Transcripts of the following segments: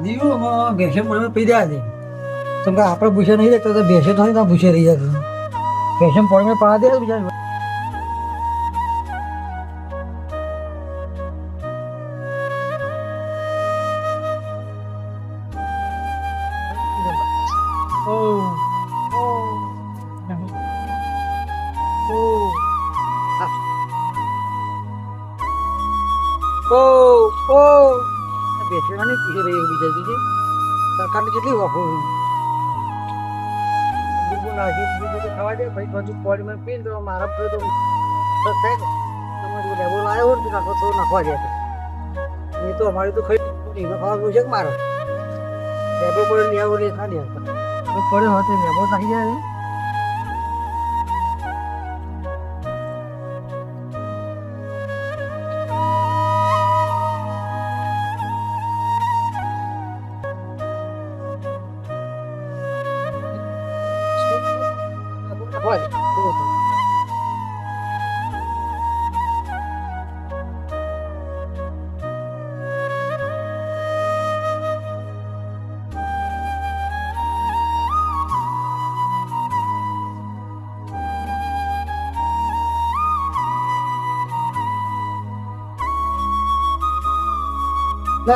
આદિઓમાં ભેંસે મને પી રહ્યા છે. કેમ કે આપણે ભૂસે નહીં રહેતા, તો ભેંસે તો ભૂસે રહી જતું ભેંસે પડમે પડા દે બીજા કેટલી ઓફર બિલકુલ નાખી ખાવા દે ભાઈ બાજુ પોડી માં પીને તો મારા પર થાય તમારે લેવો લાવ્યો હોય તો નાખો નાખવા દે. એ તો અમારી તો ખાઈ એમાં ખાવાનું છે કે મારે? પડે લઈ આવો ખાલી પડે હોતે લેબો નાખી જાય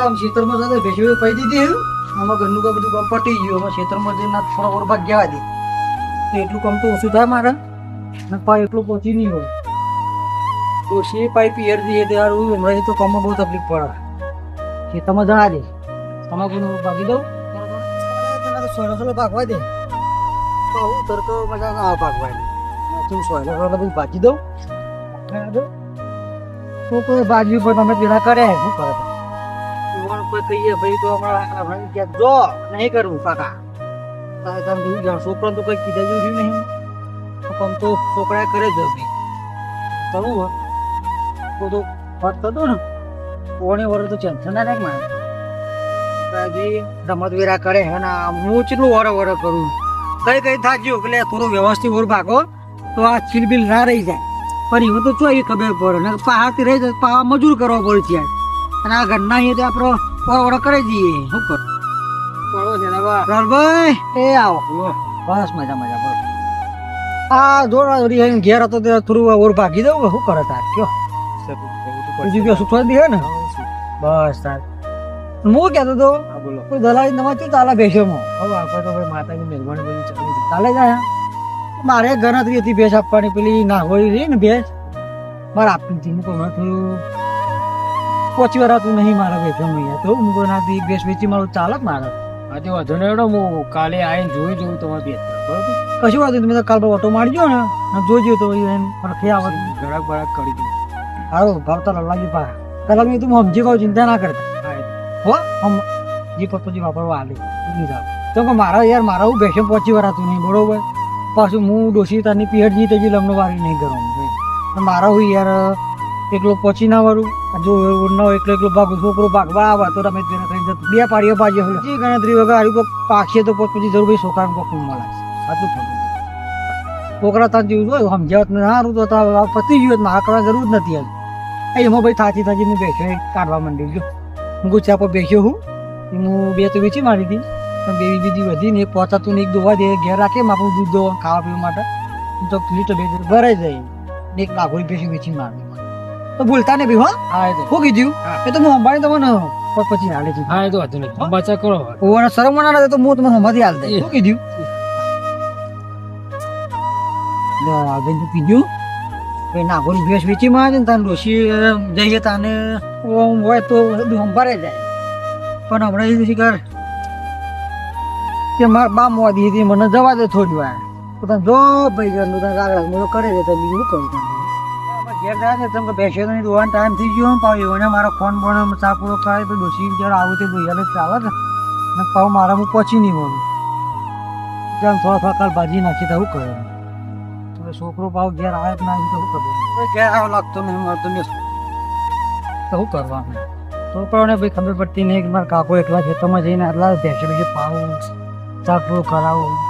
આમ ખેતરમાં જતા ભેંસી પૈ દીધી આમાં ઘરનું કામ બધું કામ પટી ગયું. આમાં ખેતરમાં જઈને ના થોડા ઓર ભાગ ગયા દે તો એટલું કામ તો ઓછું થાય મારે. ને પાય એટલું પહોંચી નહીં હોય. તો સે પાઈ પિયર દઈએ તો યાર હું હમણાં તો કામમાં બહુ તકલીફ પડે. ખેતરમાં જણા દે તમાકુ ભાગી દઉં? સોયલો સોયલો ભાગવા દે. તો હું તરકો મજા ના ભાગવા દે. તું સોયલો સોયલો બધું ભાગી દઉં. તો કોઈ બાજુ પર તમે પેલા કરે. શું કરે? કહીએ ભાઈ, તો હમણાં ભાઈ ક્યાંક જો, નહીં કરવું કાકા. તારે તમે જોઈ જાઓ છોકરા તો કઈ કીધા જેવું નહીં. તો તો છોકરા કરે જ ભાઈ કરવું તો તો વાત કરતો ને. કોણે વરે તો ટેન્શન ના રાખ મારે. હજી રમત વેરા કરે હે ને હું ચેટલું વર વર કરું? કઈ કઈ થાક્યું એટલે થોડું વ્યવસ્થિત ઓર ભાગો, તો આ ચીલબીલ ના રહી જાય. પણ એવું તો ચોઈ ખબર પડે ને પહાડથી રહી જાય પહાડ મજૂર કરવો પડે છે અને આ ઘરના અહીંયા આપણે ઓર કરી દઈએ. શું કર? એ આવો. બસ મજા મજા આ જોડા જોડી ઘેર હતો તે થોડું ઓર ભાગી દઉં શું કરે તાર? કયો? બીજું કયો સુખવા દે ને? બસ તાર. હું કહેતો તો કોઈ દલાલી નવા શું ચાલે ભેંસોમાં હવે આપણે તો ભાઈ માતાની મહેરબાની બધી ચાલે. ચાલે જાય મારે ગણતરી હતી ભેસ આપવાની પેલી ના હોય રહી ને ભેસ. મારે આપી થોડું પહોંચી વરાતું નહીં મારા ભેંસોમાં અહીંયા તો મૂકો નાથી ભેંસ વેચી મારું ચાલક જ મારે. આજે વધુ નહીં એડો હું કાલે આવીને જોઈ જોઉં તમારે બે બરાબર? કશું વાત તમે તો કાલ પર ઓટો મારજો ને. જોજો તો એમ પરખી આવે. ગળાક બળક કરી દઉં. સારું ભાવતા લાગી પા પેલા મેં તું સમજી કહું ચિંતા ના કરતા. હો. હમ જે પપ્પાજી વાપરવા આલે. તો કે મારા યાર મારા હું બેસે પહોંચી વરાતું નહીં બરોબર? પાછું હું ડોસી તારની પિયરજી તો લગ્ન વાળી નહીં કરું. મારા હું યાર એકલો પહોંચી ના વરું જો ન એકલો એકલો ભાગ, છોકરો ભાગવા આવે તો તમે તેને કઈ જતું. બે પાડીઓ પાડીએ હોય. જે ગણતરી વગર હારી કોક પાકશે તો પછી જરૂર ભાઈ છોકરાને કોક મળે. સાચું ખબર છોકરા તાર જેવું જોયું સમજાવત ને સારું તો પતી ગયું મારા કરવા જરૂર નથી હાલ એમાં ભાઈ થાચી થાચી હું બેસ્યો કાઢવા માંડ્યું. જો, હું ગુચ્છા પર બેસ્યો હું. હું બે તો વેચી મારી હતી. પણ બે બીજી વધી ને એક પહોંચાતું ને એક દોવા દે, ઘેર રાખે આપણું દૂધ દોવા ખાવા પીવા માટે. તો લીટર બે ભરાઈ જાય. ને એક નાખોડી બેસી વેચી મારી. તો ભૂલતા ને બી હો? હા કીધું? એ તો હું અંબાણી તમને પછી હાલે છે. હા એ તો વાંધો નહીં. બચા કરો ઓને શરમ ના તો હું તમને સંભાળી હાલ દે શું કીધું? આગળ તું કીધું? કે નાગોની ભેંસ વેચી માં ને તાન ડોશી જઈએ તાને. ઓમ હોય તો સંભાળે જાય. પણ હમણાં એ શિકાર કે માર બા મોદી હતી મને જવા દે થોડી વાર. તો તને જો ભાઈ ઘરનું તને મને કરે છે તો બીજું શું કરું તને? જાય છે તમે બેસે નહીં દોવાનો ટાઈમ થઈ ગયો પાવ એને મારો ફોન બોન ચા પૂરો કરે તો ડોશી જરા આવું તે ભાઈ ચાલે ને ને પાવ મારા હું પહોંચી નહીં વળું જાણ થોડા કાલ ભાજી નાખી તો કરે? છોકરો પાવ ઘેર આવે તો કરવું ઘેર આવો લાગતો નહીં મળતો ને તો શું કરવાનું? છોકરાઓને ભાઈ ખબર પડતી નહીં કે મારા કાકો એકલા ખેતરમાં જઈને આટલા બેસે બેસે પાવું ચા પૂરો કરાવું.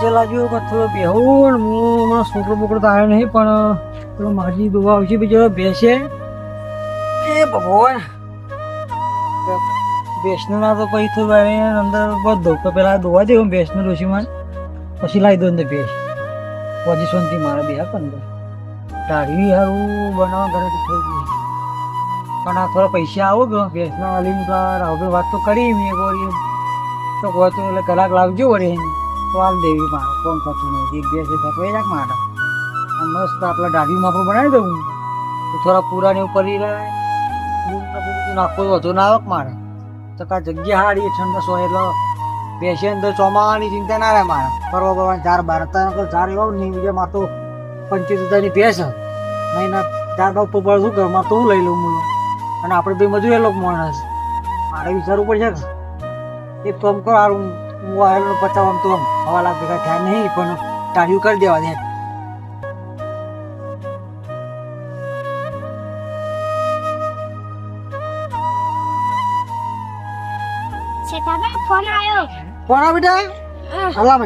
વચ્ચે લાગ્યું થોડો બેહું હું હમણાં છોકરો બોકરો તો આવ્યો નહીં, પણ પેલો માજી દુવા આવશે બીજો બેસે. એ ભગવાન! બેસનું ના તો પછી થોડું એને અંદર બધો તો પેલા દોવા દે, હું બેસનું પછી લાવી દો અંદર બેસ. પોઝિશનથી મારે બે હાથ અંદર. દાઢી સારું બનાવવા ઘરે થઈ ગયું. પણ આ થોડા પૈસા આવો ગયો તો આ રાહુલભાઈ વાત તો કરી, મેં તો કહો તો એટલે કલાક લાવજો વળી તો દેવી મારે, કોણ કરતો નહીં? એક બે છે, તો રાખ માટે અને મસ્ત આપણા દાઢીમાં માપો બનાવી દઉં. તો થોડા પૂરા ને ઉપર રહે નાખો વધુ ના આવક મારે. તો કા જગ્યા હારી, ઠંડા સો એટલે બેસી અંદર ચોમાવાની ચિંતા ના રહે મારે. ફરવા ફરવા ચાર બાર અત્યારે ચાર એવો નહીં બીજા મારે તો પંચોતેર હજારની ભેંસ. નહીં ના ચાર બાર ઉપર શું કરું, મારે તો લઈ લઉં મૂલો અને આપણે બે મજૂર એ લોકો માણસ. મારે વિચારવું પડશે એક આમ કરો હારું હું આવેલો પચાવ આમ તો હવા લાખ ભેગા થયા નહીં પણ ટાળ્યું કરી દેવા દે ફોન આવ્યો. બેટા? હલા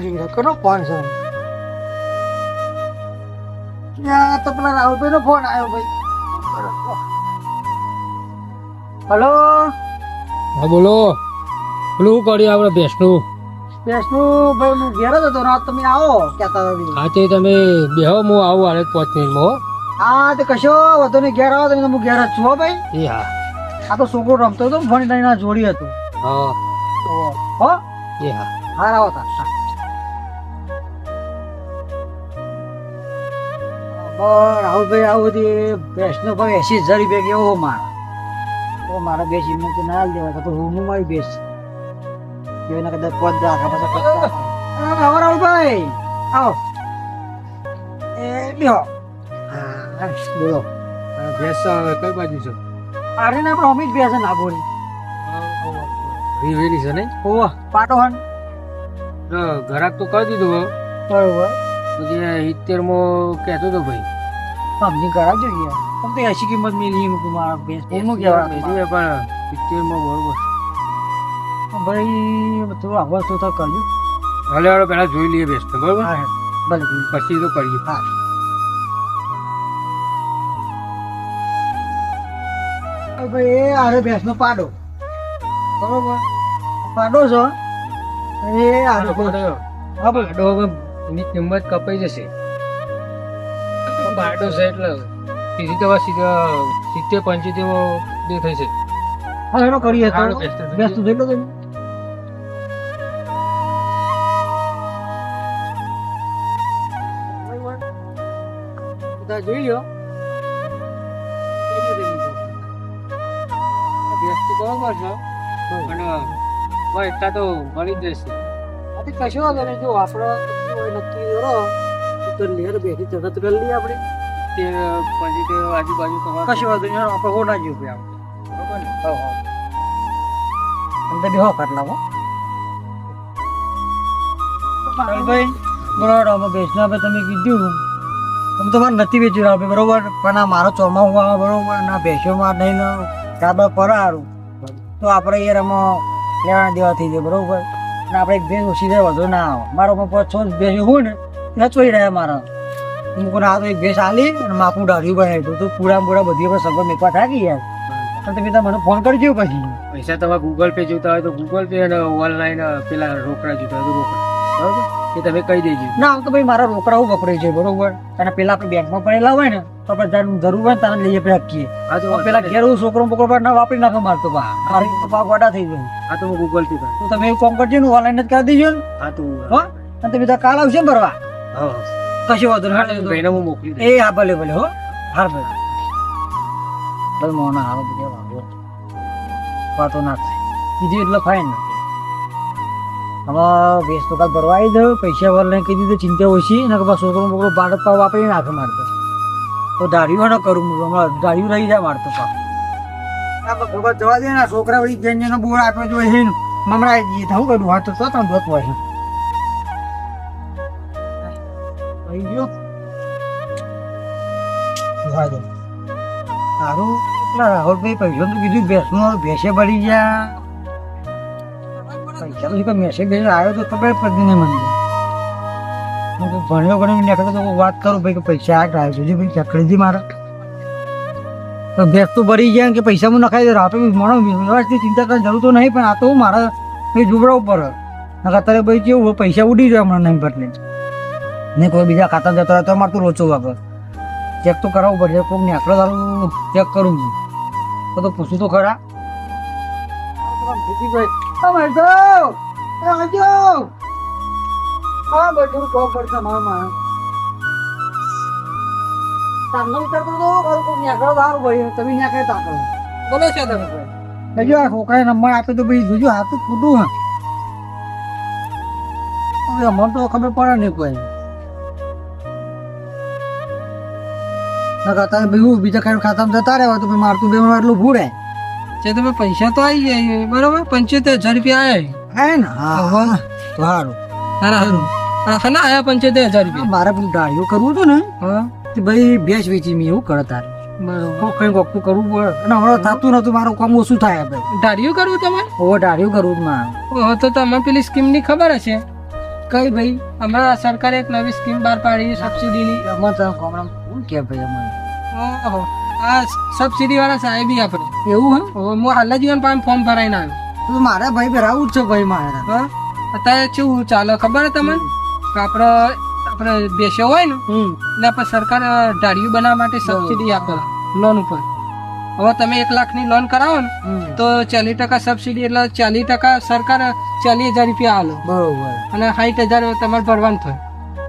ફોન છે. યા તો પેલા રાહુલભાઈ નો ફોન આવ્યો ભાઈ. હલો? હા બોલો. પેલું શું કર્યું આપણે ભેંસનું? બેસનું ભાઈ હું ઘેર જ હતો રાત તમે આવો કહેતા હતા હા તે તમે બેહો હું આવું હાલે પાંચ મિનિટમાં હો. તે કશો વધુ નહીં ઘેર આવો તમે હું ઘેર જ છો ભાઈ. એ હા. આ તો છોકરો રમતો હતો ફોન ના જોડી હતું. હા. હો. એ હા. હા આવો તા હા. બરાબર, રાહુલભાઈ આવું બધી ભેંસનો ભાઈ એસી હજાર રૂપિયા કેવો મારે. મારા બેસી મને ના દેવા તો હું મારી બેસ એના કદાચ પદ રાખા પાછા પત્તા. હા, આવો રાહુલભાઈ આવો એ બેહો હા બોલો ભેંસ કઈ બાજુ છો? અરે ને આપણે અમિત બેસે નાગોરી રીવેલી છે ને ઓહ પાટો હન ઘરાક તો કહી દીધું બરોબર પછી સિત્તેરમાં કહેતો હતો ભાઈ સમજી કરાવજો યાર તમ તો એસી કિંમત મેલી મૂકું મારા ભેંસ એનું કહેવાય પણ સિત્તેરમાં બરોબર ભાઈ થોડું આવાજ તો તો કરજો ભલે હાલો પેલા જોઈ લઈએ બેસ્ટ તો બરોબર? હા ભલે. પછી તો કરીએ. હા. ભાઈ એ આરે ભેંસનો પાડો. બરોબર. પાડો છો? એ આરે પાડો હવે એની કિંમત કપાઈ જશે. પાડો છે એટલે સીધી તો સીધા સિત્તેર પંચોતેર દે થઈ છે હા એનો કરીએ તો. હાલો, તો જોઈ લો બરોબર છે. ભાઈ એટલા તો મળી જ જશે. આ કશો વાંધો નહીં. જો આપણે નક્કી કરો તો લેર બેઠી તરત કરી લઈએ આપણે તે આજુબાજુ તમારે કશો વાંધો નહીં. આપણે હો ના જોયું આપણે. બરોબર ને? હા હા અંદર બેહો કાટલામાં ભાઈ. બરોબર અમે બેસના આપણે તમે કીધું. તમે તો મારે નથી વેચી આપણે બરોબર? પણ આ મારો ચોમાસું આવે, બરોબર? ના ભેંસોમાં નહીં કાબા પર સારું તો આપણે યાર આમાં લેવાના દેવા થઈ જાય, બરોબર? અને આપણે એક ભેંસ ઓછી વધુ ના આવે. મારો પણ છો ભેંસ હોય ને નચવાઈ રહ્યા મારા. હું કોને આ તો એક ભેંસ આલી અને માખું ડાર્યું બનાવ્યું તો પૂરા પૂરા બધી પણ સગવડ મેકવા થાકી યાર તો તમે મને ફોન કરજો પછી. પૈસા તમારે ગૂગલ પે જોતા હોય તો ગૂગલ પે અને ઓનલાઈન પેલા રોકડા જોતા હોય તો રોકડા. બરોબર? એ તમે કહી દેજો. ના આમ તો ભાઈ મારા રોકડા હું વપરાય છે બરોબર? અને પેલા આપણે બેંકમાં પડેલા હોય ને તો આપણે જરૂર હોય તારે લઈએ આપણે રાખીએ આ તો પેલા ઘેર હું છોકરો બોકરો પર ના વાપરી નાખો મારતો બા. મારી તો પા ગોડા થઈ ગયું હા તો હું ગૂગલથી કરું. તો તમે એવું કોમ કરજો ને ઓનલાઈન જ કરી દેજો ને. હા તો હો અને તમે તો કાલ આવશે ને ભરવા હા કશું વાંધો નહીં ભાઈને હું મોકલી એ હા ભલે ભલે હો. હાર ભલે. ભલે મોના હાલો બધા વાંધો. વાતો ના બીજું કીધું એટલે ફાઈન હવે વેસ્ટ તો કાલ ભરવા આવી દઉં પૈસા વાર લઈને કીધું તો ચિંતા ઓછી. ને કે છોકરો બોકરો બાળક પાવ વાપરીને નાખે મારતો તો દાઢીઓ ન કરું હું, હમણાં દાઢીઓ રહી જાય મારતો પાપ જવા દે ને છોકરા વળી જેન જેનો બોર આપ્યો જો એ મમરા જે થવું કર્યું હા તો તો તમે જોત હોય. ગયો. જવા દે સારું રાહુલભાઈ પૈસા તો કીધું બેસનું ભેંસે ભરી ગયા. પૈસા તો મેસેજ આવ્યો તો ખબર પડતી નહીં મને. હું તો ભણ્યો ભણ્યો નીકળ્યો તો વાત કરું ભાઈ કે પૈસા આ ડ્રાઈવ જોજે ભાઈ ચકડી દી મારે. તો બેગ તો ભરી ગયા કે પૈસા હું નખાઈ દઉં. આપે મને વ્યવસ્થિત ચિંતા કરવાની જરૂર તો નહીં, પણ આ તો હું મારા એ જોવડાવવું ઉપર. નકા અત્યારે ભાઈ કેવું પૈસા ઉડી જાય હમણાં નહીં બદલે નહીં કોઈ બીજા ખાતા જતા હોય તો અમારે તો રોચો વાપર ચેક તો કરાવવું પડશે કોઈક નેકડો તારું ચેક કરું છું તો તો પૂછું તો ખરા. તમે જાઓ આવજો હા બધું કોમ પડશે મારા તમને કરતો તો કોઈ કોઈ નીકળો સારું ભાઈ તમે નીકળે તાકડો બોલો છે તમે ભાઈ જો આ છોકરાએ નંબર આપ્યો તો ભાઈ જોજો, હાથ તો ખોટું હા. હવે અમને તો ખબર પડે નહીં કોઈ. નકર તારે બીજું બીજા કઈ ખાતામાં જતા રહેવા તો મારતું બે એટલું ભૂડે જે તમે પૈસા તો આવી જાય બરોબર? પંચોતેર હજાર રૂપિયા આવ્યા હે ને? હા. તો સારું સારા સારું હા ના આયા પંચોતેર હજાર રૂપિયા. મારે પણ ડાળીઓ કરવું હતું ને હા. તે ભાઈ ભેંસ વેચી મેં એવું કરે તારે બરોબર કઈ વખતું કરવું પડે. અને હમણાં થતું નતું મારું કામ ઓછું થાય ભાઈ કરવું તમે? ઓ ડાળીઓ કરવું મારે. ઓહો તો તમને પેલી સ્કીમની ખબર હશે? કઈ ભાઈ? હમણાં સરકારે એક નવી સ્કીમ બહાર પાડી સબસિડીની અમારે તો કે ભાઈ અમારે? ઓહો આ સબસિડી વાળા સાહેબ આપડે એવું હે હું હાલ જ ઈવન પાસે ફોર્મ ભરાઈને આવ્યો. તો મારા ભાઈ ભરાવું જ છે ભાઈ મારા હા? અત્યારે કેવું ચાલે ખબર હે તમને? આપણે આપણે બેસ્યો હોય ને એટલે આપણે સરકાર ડાળીઓ બનાવવા માટે સબસિડી આપે લોન ઉપર. હવે તમે એક લાખની લોન કરાવો ને તો ચાલીસ ટકા સબસિડી એટલે ચાલીસ ટકા સરકાર ચાલીસ હજાર રૂપિયા આલો. બરોબર. અને સાઠ હજાર તમારે ભરવાનું થાય.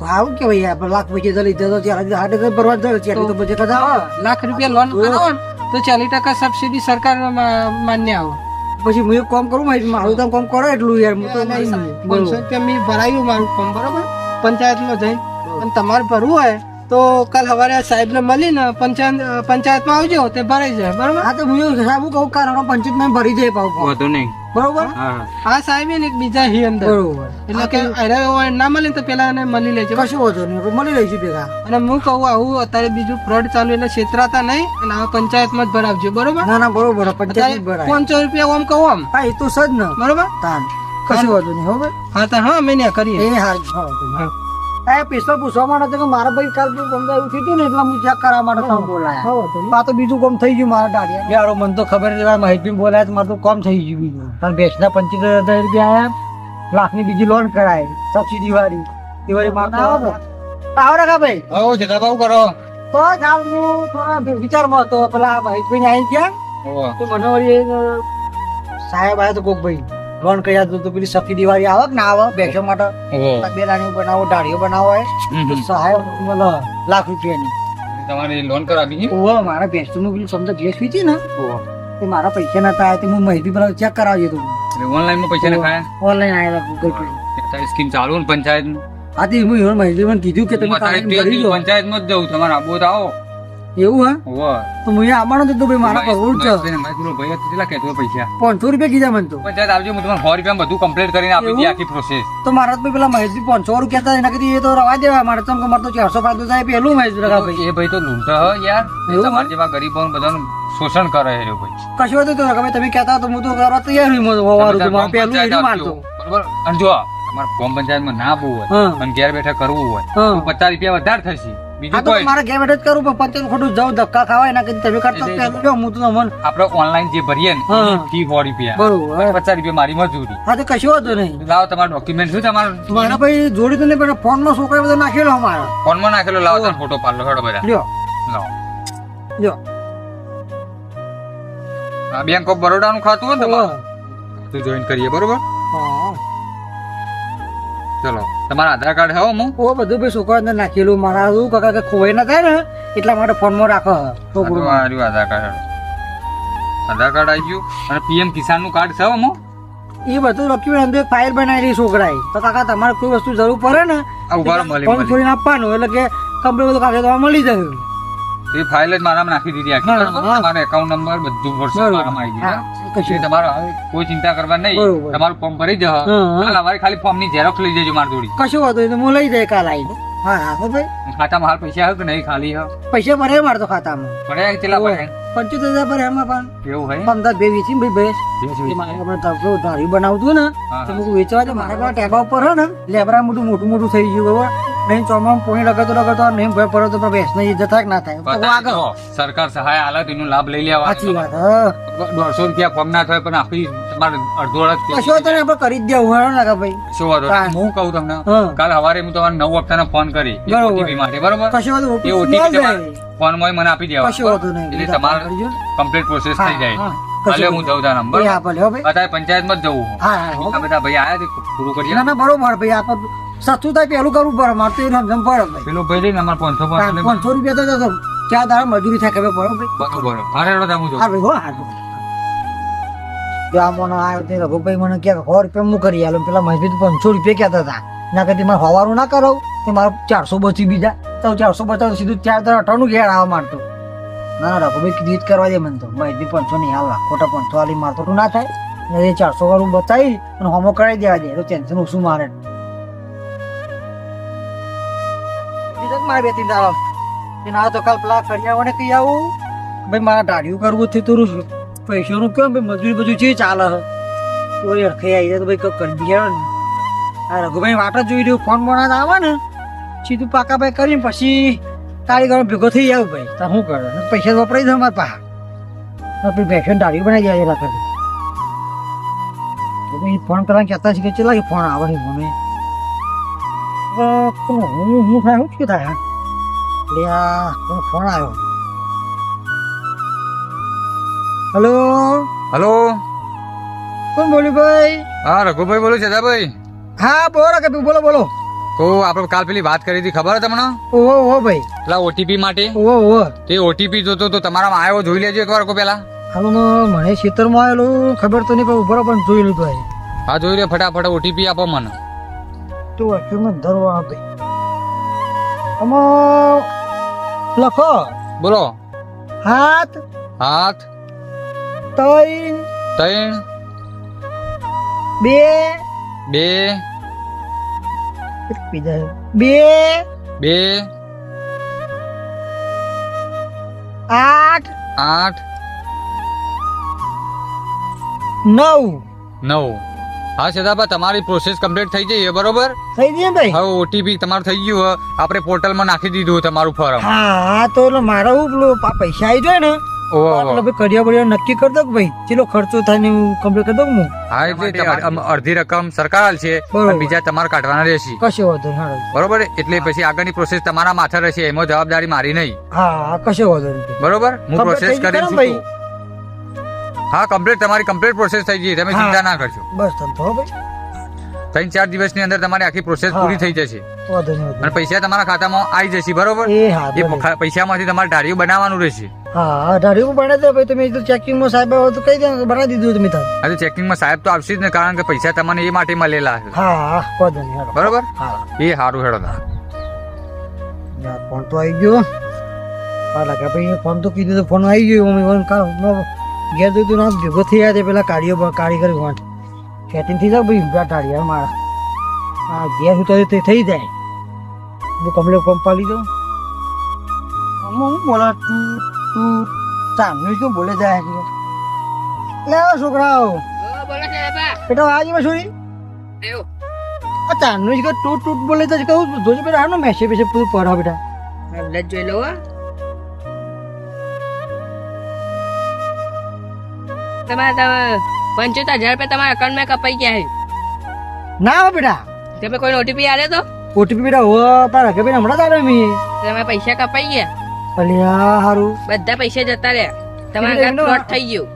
ભાવ કેવાય કે ભાઈ લાખ પૈસા લીધા ત્યારે સાઠ હજાર ભરવા જાય ત્યારે તો પછી કદા આવે. લાખ રૂપિયા લોન કરાવો ને. તો ચાલીસ ટકા સબસિડી સરકાર માન્ય આવે. પછી હું એક કામ કરું મારી મારું તો કામ કરો એટલું યાર હું તો પાંચસો બરોબર. રૂપિયા મેં ભરાયું મારું કામ બરોબર? પંચાયતમાં જઈ. અને તમારે ભરવું હોય તો કાલ સવારે સાહેબને મળીને પંચાયત પંચાયતમાં આવજો તે ભરાઈ જાય બરોબર? હા તો હું સાહેબ કહું કારણ પંચાયતમાં ભરી જાય પાઉં form. વધુ નહીં. બરોબર? આ સાહેબ ને બીજા હી અંદર. બરોબર. એટલે કે અરે હોય ના મળે તો પેલા એને મળી લેજો કશું વાંધો નહીં મળી લઈશું ભેગા. અને હું કહું આવું અત્યારે બીજું ફ્રોડ ચાલુ એટલે છેતરાતા નહીં અને આ પંચાયતમાં જ ભરાવજો બરોબર? ના ના બરોબર પંચાયત પાંચસો રૂપિયા ઓમ કહું આમ. હા એ તો સજ ને. બરોબર? તાન. કશું વાંધો નહીં હો હા તો હા અમે ને કરીએ. એ હાલ હા. એ પિસ્તોલ પૂછવા માટે તો કે મારા ભાઈ કાલ તું ગમતા એવું થયું ને એટલે હું ચેક કરવા માટે તમે બોલાયા. આ તો બીજું કામ થઈ ગયું મારા દાડિયા યારો મને તો ખબર નથી માહિતી બોલાય તો મારું તો કામ થઈ ગયું બીજું. કારણ બેસના પંચોતેર હજાર રૂપિયા આયા લાખની બીજી લોન કરાય સબસિડી વાળી. દિવાળી માં આવો. આવો રે ભાઈ. આવો જગા બાબુ કરો. તો કાલ હું થોડા વિચારમાં હતો પેલા મહેશભાઈ આવી ગયા તો મને સાહેબ આવ્યા તો કોક ભાઈ. લોન કર્યા તો પેલી સફી દિવાળી આવે ના આવે? બેસો માટે બે દાણી બનાવો દાઢીઓ બનાવો હોય સહાય મતલબ લાખ રૂપિયાની. તમારી લોન કરાવી ઓહો મારા ભેંસનું પેલી સમજો ગેસ વીતી ને. તે મારા પૈસા ના થાય તે હું માહિતી પર ચેક કરાવજો તું. ઓનલાઈનમાં પૈસા નખાયા ઓનલાઈન આયા ગૂગલ પે તારી સ્કીમ ચાલુ ને પંચાયત તે હું માહિતી મને કીધું કે તમે પંચાયતમાં જ જવું તમારા આબુ તો આવો. એવું હા? તો હું આવવાનો જ ભાઈ મારા છે. ભાઈ, કેટલા કહેતો પૈસા. પાંચસો રૂપિયા કીધા મને તો. પંચાયત આવજો હું તમારે સો રૂપિયા બધું કમ્પ્લીટ કરીને આપી દઈએ આખી પ્રોસેસ તો મારા તો પેલા મહેશજી પાંચસો રૂપિયા હતા એના કીધી એ તો રવા દેવા મારે તો મારે તો ચારસો ફાયદો થાય પેલું મહેશ રખા ભાઈ. એ ભાઈ તો લૂંટો હો યાર. તમારા જેવા ગરીબો બધાનું શોષણ કરે છે ભાઈ. કશું હતું તો રખા તમે કહેતા તો હું તો કરવા તૈયાર હું હોવાનું પેલું બરોબર? અને જો પંચાયતમાં ના બહુ હોય અને ઘેર બેઠા કરવું હોય તો પચાસ રૂપિયા વધારે થશે. બીજું કોઈ? મારે ઘેર બેઠે જ કરું પણ ખોટું ધક્કા ખાવા એના કરતા તમે કરતા પહેલું હું તો તમને આપણે ઓનલાઈન જે ભરીએ ને ફી સો રૂપિયા. બરોબર. પચાસ રૂપિયા મારી મજૂરી. હા તો કશું વાંધો નહીં. લાવો તમારું ડોક્યુમેન્ટ શું તમારું? મારા ભાઈ જોડી તો નહીં પણ ફોનમાં છોકરા બધા નાખેલો અમારા. ફોનમાં નાખેલો લાવો તમે ફોટો પાડલો હેડો બધા. લ્યો. લાવો. લ્યો. આ બેંક ઓફ બરોડા નું ખાતું હોય ને તમારું? તો જોઈન કરીએ બરોબર? ચલો. તમારા આધાર કાર્ડ હો હું ઓ બધું ભાઈ છોકરા અંદર નાખેલું. મારા શું કાકા કે ખોવાઈ ના થાય ને? એટલા માટે ફોનમાં રાખો. છોકરો. મારું આધાર કાર્ડ આધાર કાર્ડ આવી ગયું. અને પીએમ કિસાનનું કાર્ડ છે હો એ બધું લખ્યું અંદર ફાઇલ બનાવેલી છોકરાએ. તો કાકા તમારે કોઈ વસ્તુ જરૂર પડે ને ફોન છોડીને આપવાનું. એટલે કે કમ્પ્લીટ બધું કાગળ તમારે મળી જાય. એ ફાઇલ જ મારામાં નાખી દીધી આખી. તમારા એકાઉન્ટ નંબર બધું વર્ષ મારામાં આવી ગયું. કશું તમારે કોઈ ચિંતા કરવા નહીં. તમારું ફોર્મ ભરી જશે હા. અમારે ખાલી ફોર્મની ઝેરોક્ષ લઈ જજો મારી જોડી. કશું વાંધો તો હું લઈ જાય કાલ આવીને. હા હા ભાઈ ખાતામાં હાલ પૈસા આવ્યો કે નહીં ખાલી હા? પૈસા ભરે મારે તો ખાતામાં. ભરે કેટલા ભરે પંચોતેર હજાર ભરે એમાં પણ. એવું હોય અમદાવાદ બે વેચી ભાઈ ભેંસ મારે આપણે તરફો ધારી બનાવતું ને તો. વેચવા તો મારા પાસે ટેબા ઉપર હે ને લેબરા મોટું મોટું મોટું થઈ ગયું બરોબર. નહીં ચોમામાં પોણી લગાતો લગાતો નહીં ભય પડે તો ભેંસ નહીં ઇજ્જત થાય કે ના થાય. આગળ સરકાર સહાય આલે તો એનો લાભ લઈ લેવા સાચી વાત દોઢસો રૂપિયા ફોર્મ ના થાય પણ આખી તમારે અડધો અડધ કશો તને આપણે કરી જ દેવું હેડો ને ભાઈ. શું વાત હું. કહું તમને કાલ સવારે હું તમારે નવ હપ્તાનો ફોન કરી માટે બરોબર? કશો એ. ઓટીપી મળી તમારે મને આપી દેવા. કશો વાંધો નહીં. એટલે તમારે કમ્પ્લીટ પ્રોસેસ થઈ જાય. ભલે હું જઉં તારા ભલે અત્યારે પંચાયતમાં જ જવું હા. બધા ભાઈ આયા પૂરું કરીએ ના બરોબર ભાઈ આપણે સસ્તું થાય પેલું કરવું પડે? મારે તો એને સમજણ પડે ભાઈ. પેલો ભાઈ લઈને અમારે પાંચસો પાંચસો રૂપિયા તો જતો ચાર દાડા મજૂરી થાય ખબર પડે ભાઈ. બરોબર. હારે હેડો તાર હું હા ભાઈ હો હા જો આ મને તે રઘુભાઈ મને કે સો રૂપિયા હું કરી આલું. પેલા મહેશભાઈ તો પાંચસો રૂપિયા કહેતા હતા. ના કદી મારે હવારું ના કરાવું તે મારે ચારસો બચી બીજા. તો ચારસો બચાવ સીધું ચાર દાડા અઠાણું ઘેર આવવા માંડતો. ના ના રઘુભાઈ કીધું જ કરવા દે મને તો. મહેશભાઈ પાંચસો નહીં હાલવા ખોટા પાંચસો હાલી મારતો તો ના થાય. એ ચારસો વાળું બચાવી અને હોમો કરાવી દેવા દે. તો ટેન્શન ઓછું મારે. મારે બે ત્રણ એના ના તો કાલ પેલા ફરિયાવાને કહી આવું. ભાઈ, મારા ડાળિયું કરવું છે તો પૈસાનું કેમ? ભાઈ, મજૂરી બધું છે, ચાલે તો એ અડખે આવી જાય તો ભાઈ, કંઈક કરી દઈએ ને આ રઘુભાઈ વાટ જ જોઈ રહ્યું, ફોન બોના આવે ને. સીધું પાકા ભાઈ કરીને પછી તારી કારીગરો ભેગો થઈ જાવ ભાઈ. તો શું કરે? ને પૈસા વપરાઈ જાય મારા પાસે. આપણી ડાળિયું બનાવી જાય કરી ફોન કરવાનું કહેતા છે કે ચલા ફોન આવે છે મને કોણ? હું હું થાય શું થયું લે આ કોનો ફોન આવ્યો હલો હલો કોણ બોલ્યું ભાઈ હા રઘુભાઈ બોલું છે ભાઈ હા બોલો કે બોલો બોલો કો આપણે કાલ પેલી વાત કરી હતી ખબર તમને ઓહો ઓહો ભાઈ પેલા ઓટીપી માટે ઓહો ઓહો તે ઓટીપી જોતો તો તમારામાં આવ્યો જોઈ લેજો એકવાર કો પેલા હાલો મને ખેતરમાં આવેલું ખબર તો નહીં પણ ઉભરો પણ જોઈ લીધું હા જોઈ લે ફટાફટ ઓટીપી આપો મને તો અક્ષરમાં ધરવા ભાઈ આમાં લખો. બોલો. હાથ હાથ. ત્રણ ત્રણ બે. બે. બીજા બે. બે. આઠ. આઠ. નવ. નવ. હા સદાબા તમારી પ્રોસેસ કમ્પ્લીટ થઈ જઈએ બરોબર? થઈ ગયું ભાઈ? હવે ઓટીપી તમારું થઈ ગયું આપણે પોર્ટલમાં નાખી દીધું તમારું ફોર્મ હા તો એટલે મારે પેલું પૈસા આવી જાય ને ઓહો. એટલે ભાઈ નક્કી કરી દો ભાઈ ચેલો ખર્ચો થાય ને હું કમ્પ્લીટ કરી દઉં હું? હા એટલે તમારી અડધી રકમ સરકાર છે બીજા તમારે કાઢવાના રહેશે. કશો વાંધો નહીં બરોબર? એટલે પછી આગળની પ્રોસેસ તમારા માથે રહેશે એમાં જવાબદારી મારી નહીં. હા હા કશો વાંધો નહીં. બરોબર? હું પ્રોસેસ કરી છું હા કમ્પ્લીટ તમારી કમ્પ્લીટ પ્રોસેસ થઈ ગઈ. તમે. ચિંતા ના કરશો. બસ તમ તો ભાઈ. ત્રણ ચાર દિવસની અંદર તમારી આખી પ્રોસેસ પૂરી થઈ જશે. અને પૈસા તમારા ખાતામાં આવી જશે બરોબર? એ પૈસામાંથી તમારે ડાળીઓ બનાવવાનું રહેશે. હા ઢાળ્યું બને તો ભાઈ. તમે ચેકિંગમાં સાહેબ તો કહી દે બનાવી દીધું તમે તાર ચેકિંગમાં સાહેબ તો આવશે જ ને કારણ કે પૈસા તમને એ માટે મળેલા છે. હા હા વાંધો નહીં હાલો. બરોબર? એ સારું હેડો. ફોન તો આવી ગયો. લાગે ભાઈ ફોન તો કીધું તો ફોન આવી ગયો. ફોન ઘેર જોયું ના ભેગો થઈ જાય પેલા કાઢીઓ કારીગર વાંટ સેટિંગ થઈ જાવ ભાઈ ઊભા ટાળિયા મારા. હા ઘેર ઉતાર્યું તે થઈ જાય. હું કમલે પંપા લીધો હું બોલા તું તું ચાંદનું શું બોલે જાય લે છોકરાઓ. બેટા આજે માં છોરી આ ચાંદનું કે ટૂટ તૂટ બોલે તો કહું. જોજો બેટા આનો મેસેજ મેસેજ પૂરું પડો બેટા. જોઈ લો તમારા પંચોતેર હજાર રૂપિયા તમારા એકાઉન્ટમાં કપાઈ ગયા છે. ના હો બેટા. તમે કોઈ ઓટીપી આલે તો? ઓટીપી બેટા હો તારા કે બેટા હમણાં તારે મી. તમારા પૈસા કપાઈ ગયા? અલ્યા હારું. બધા પૈસા જતા રહ્યા. તમારા ઘર ફ્રોડ થઈ ગયું.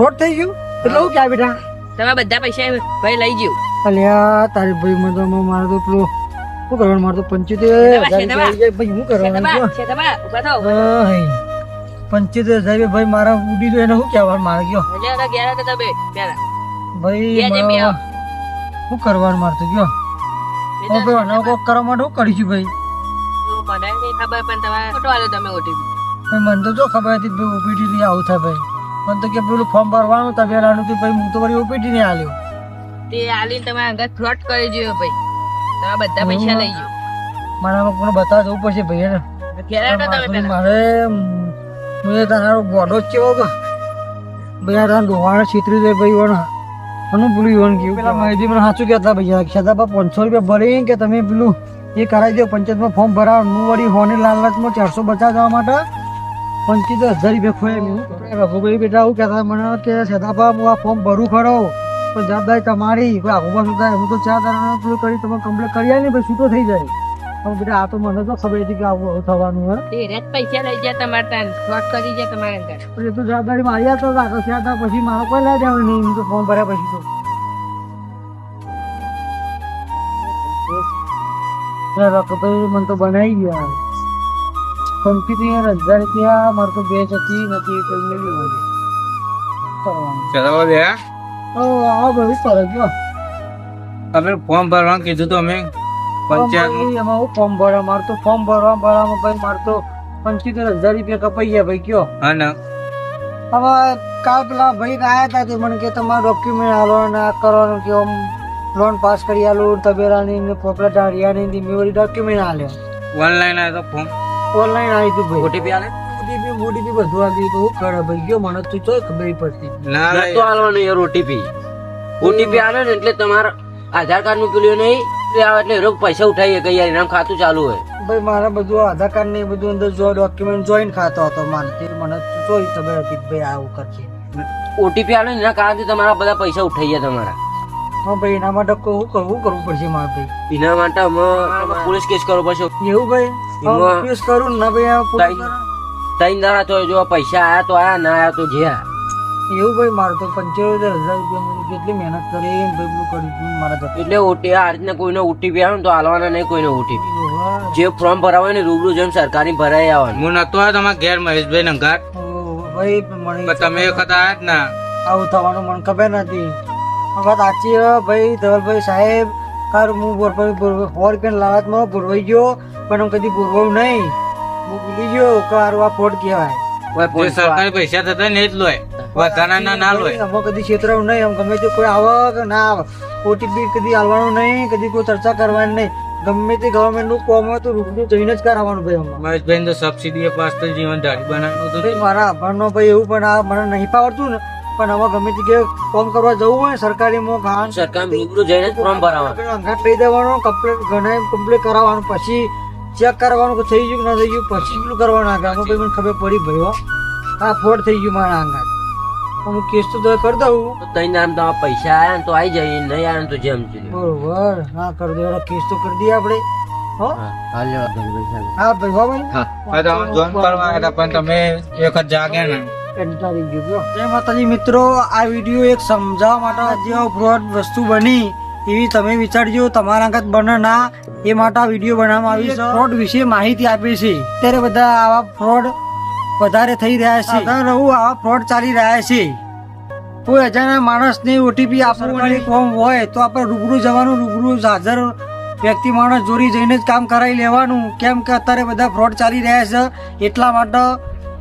ફ્રોડ થઈ ગયું? એટલે હું ક્યાં બેટા? તમારા બધા પૈસા ભાઈ લઈ ગયું. અલ્યા તારી ભાઈ મને તો મારે તો પેલો શું કરવાનું? મારે તો પંચોતેર. ભાઈ શું કરવાનું? પંચોતેર હજાર ભાઈ મારા ઉડી તો એને શું કહેવાનું મારે તમે પહેલા. ભાઈ શું કરવાનું મારે તો કયો? હવે કોક કરવા માટે શું કરીશું ભાઈ? મને તમે તો જો ખબર હતી ભાઈ ની આવું થાય ભાઈ. મને તો કે પેલું ફોર્મ ભરવાનું તબેલાનું કે ભાઈ હું તો વળી ઓપીટી ને આલ્યો. તે આલીને તમે આગળ ફ્રોડ કરી જોયો ભાઈ. તમારા બધા પૈસા લઈ ગયો મારા કોને બતાવવા જવું પડશે ભાઈ એને તમે મારે મેં તારો ગોડો જ કેવો કે ભાઈ તારા ડોહાને છીતરી દે ભાઈ વણ અનુ ભૂલી વણ ગયું પેલા માહિતી મને સાચું કહેતા ભાઈ છતાં પાંચસો રૂપિયા ભરી કે તમે પેલું એ કરાવી દો પંચાયતમાં ફોર્મ ભરાવ. હું વળી હોની લાલચમાં ચારસો બચાવ જવા માટે પંચોતેર હજાર રૂપિયા ખોયા મેં. રઘુભાઈ બેટા એવું કહેતા મને કે સદાભા હું આ ફોર્મ ભરું ખરો. પણ જવાબદારી તમારી. કોઈ પાછું થાય હું તો ચાર દાણા કરી તમે કમ્પ્લેટ કરી આવી ને પછી છૂટો થઈ જાય? પણ બેટા આ તો મને તો ખબર હતી કે આવું આવું થવાનું હે એ રેત પૈસા લઈ જાય તમારે તાન વાત કરી જાય તમારે અંદર. પણ એ તો જવાબદારી મારી આ તો રાખો છે. આ પછી મારો કોઈ લઈ જવાનું નહીં. હું તો ફોન ભર્યા પછી તો. મને તો બનાવી ગયા. કંપની તો યાર હજાર રૂપિયા મારે તો બેચ હતી નથી કઈ મેળવી હોય ચલાવો દે ઓ આ ભાઈ પર ગયો અમે ફોર્મ ભરવાનું કીધું તો અમે. પંચાયત એમાં હું ફોર્મ ભરવા મારે તો ફોર્મ ભરવા ભરવામાં ભાઈ મારતો પંચોતેર હજાર રૂપિયા કપાઈ ગયા ભાઈ કયો. હા ના. હવે કાલ પેલા ભાઈ આવ્યા હતા તે મને કે તમારા ડોક્યુમેન્ટ આલો ને આ કરવાનું કે આમ લોન પાસ કરી આલો તબેરાની ને પોપલા ડાળિયાની ને મેં ડોક્યુમેન્ટ આલ્યો ઓનલાઈન આવ્યો તો ફોર્મ? ઓનલાઈન આવી તું ભાઈ. ઓટીપી આલે? ઓટીપી ઓટીપી બધું આવી ગયું હું કરે ભાઈ ગયો મને તો ચોય ખબર પડતી. ના તો આલવાનું યાર ઓટીપી ઓટીપી આલે ને એટલે તમારા આધાર કાર્ડનું પેલું નહીં એટલે આવે એટલે રોગ પૈસા ઉઠાઈએ કે યાર એનામ ખાતું ચાલુ હોય. ભાઈ મારે બધું આધાર કાર્ડ ને બધું અંદર જો ડોક્યુમેન્ટ જોઈન ખાતો હતો મારે. મને હતી કે ભાઈ આવું કરશે ઓટીપી આવે એના કારણથી તમારા બધા પૈસા ઉઠાઈએ તમારા. હા ભાઈ એના માટે કહું કરવું કરવું પડશે મારે ભાઈ? એના માટે અમે પોલીસ કેસ કરવો પડશે. એવું ભાઈ? કેસ કરું ના ભાઈ ત્રણ દાડા તો જો પૈસા આયા તો આયા ના આયા તો જ્યાં. એવું ભાઈ મારે તો પંચોતેર હજાર રૂપિયા કેટલી મહેનત કરી એમ ભાઈ મારા જતું એટલે ઓટી આ રીતના કોઈને ઓટીપી આવે ને તો હાલવાના નહીં કોઈને ઓટીપી. જે ફોર્મ ભરાવે ને રૂબરૂ જેમ સરકારી ભરાઈ આવે હું નતો આવ્યો તમારા ઘેર મહેશભાઈ નંગાટ ઓ, ભાઈ મને તમે વખત આવ્યા જ ના. આવું થવાનું મને ખબર નથી. વાત સાચી ભાઈ ધવલભાઈ સાહેબ. કાર હું બોરભાઈ ફોર પેન લાવતમાં બોરવાઈ ગયો પણ હું કદી બોરવાઉં નહીં. હું ભૂલી ગયો કે આ ફોડ કહેવાય. જે સરકારી પૈસા થતા ને એ જ લોય વધારા ના ના લોય અમે કદી છેતરાવું નહીં. આમ ગમે તે કોઈ આવે કે ના આવે. ઓટીપી કદી આલવાનું નહીં. કદી કોઈ ચર્ચા કરવાની નહીં. ગમે તે ગવર્મેન્ટનું કોમ હોય તો રૂબરૂ જઈને જ કરાવવાનું ભાઈ અમારે મહેશભાઈ તો સબસિડી પાસ તો જીવન ધારી બનાવવાનું ભાઈ હતું મારા આભારનો ભાઈ એવું પણ આ મને નહીં પાવડતું ને. પણ હવે ગમે તે કે કોમ કરવા જવું હોય સરકારીમાં ગામ સરકાર રૂબરૂ જઈને જ ફોર્મ ભરાવવાનું. અંગાટ લઈ દેવાનો કમ્પ્લેટ ઘણા કમ્પ્લેટ કરાવવાનું. પછી ચેક કરવાનું કે થઈ ગયું કે ના થઈ ગયું? પછી પેલું કરવાનું આગળ આમાં ભાઈ મને ખબર પડી ભાઈઓ હો. આ ફોડ થઈ ગયું મારા અંગાત હું કેસ તો દવા કરી દઉં. તઈ નામ તમારા પૈસા આયા ને તો આવી જાય નહીં આયા ને તો જેમ છે બરોબર. હા કરી દે કેસ તો કરી દઈએ આપણે. હો? ભાઈ હો ભાઈ હા તો કરવા હતા પણ તમે એક વખત જાગ્યા ને. કંટાળી ગયો ગયો. જય માતાજી મિત્રો આ વીડિયો એક સમજાવવા માટે જે ફ્રોડ વસ્તુ બની. એવી તમે વિચારજો તમારા અંગત બને ના એ માટે આ વીડિયો બનાવવામાં આવી છે. ફ્રોડ વિશે માહિતી આપી છે. ત્યારે બધા આવા ફ્રોડ વધારે થઈ રહ્યા છે. રહું આવા ફ્રોડ ચાલી રહ્યા છે. કોઈ અજાણ્યા માણસને ઓટીપી આપવું ફોર્મ કોમ હોય તો આપણે રૂબરૂ જવાનું રૂબરૂ હાજર વ્યક્તિ માણસ જોડી જઈને જ કામ કરાવી લેવાનું. કેમ કે અત્યારે બધા ફ્રોડ ચાલી રહ્યા છે. એટલા માટે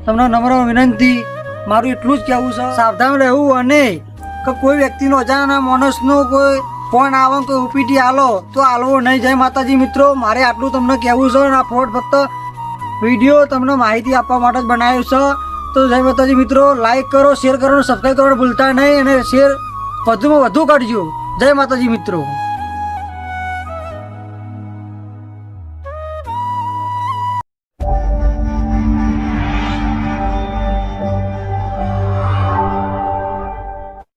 તમને નમ્ર વિનંતી મારું એટલું જ કહેવું છે. સાવધાન રહેવું અને કે કોઈ વ્યક્તિનો અજાણ્યા માણસનો કોઈ ફોન આવે તો ઓપીટી આલો તો આલવો નહીં. જય માતાજી મિત્રો. મારે આટલું તમને કહેવું છે આ ફ્રોડ ફક્ત વીડિયો તમને માહિતી આપવા માટે જ બનાવ્યો છે. તો જય માતાજી મિત્રો. લાઈક કરો શેર કરો સબસ્ક્રાઈબ કરો ભૂલતા નહીં અને શેર વધુમાં વધુ કરજો. જય માતાજી મિત્રો.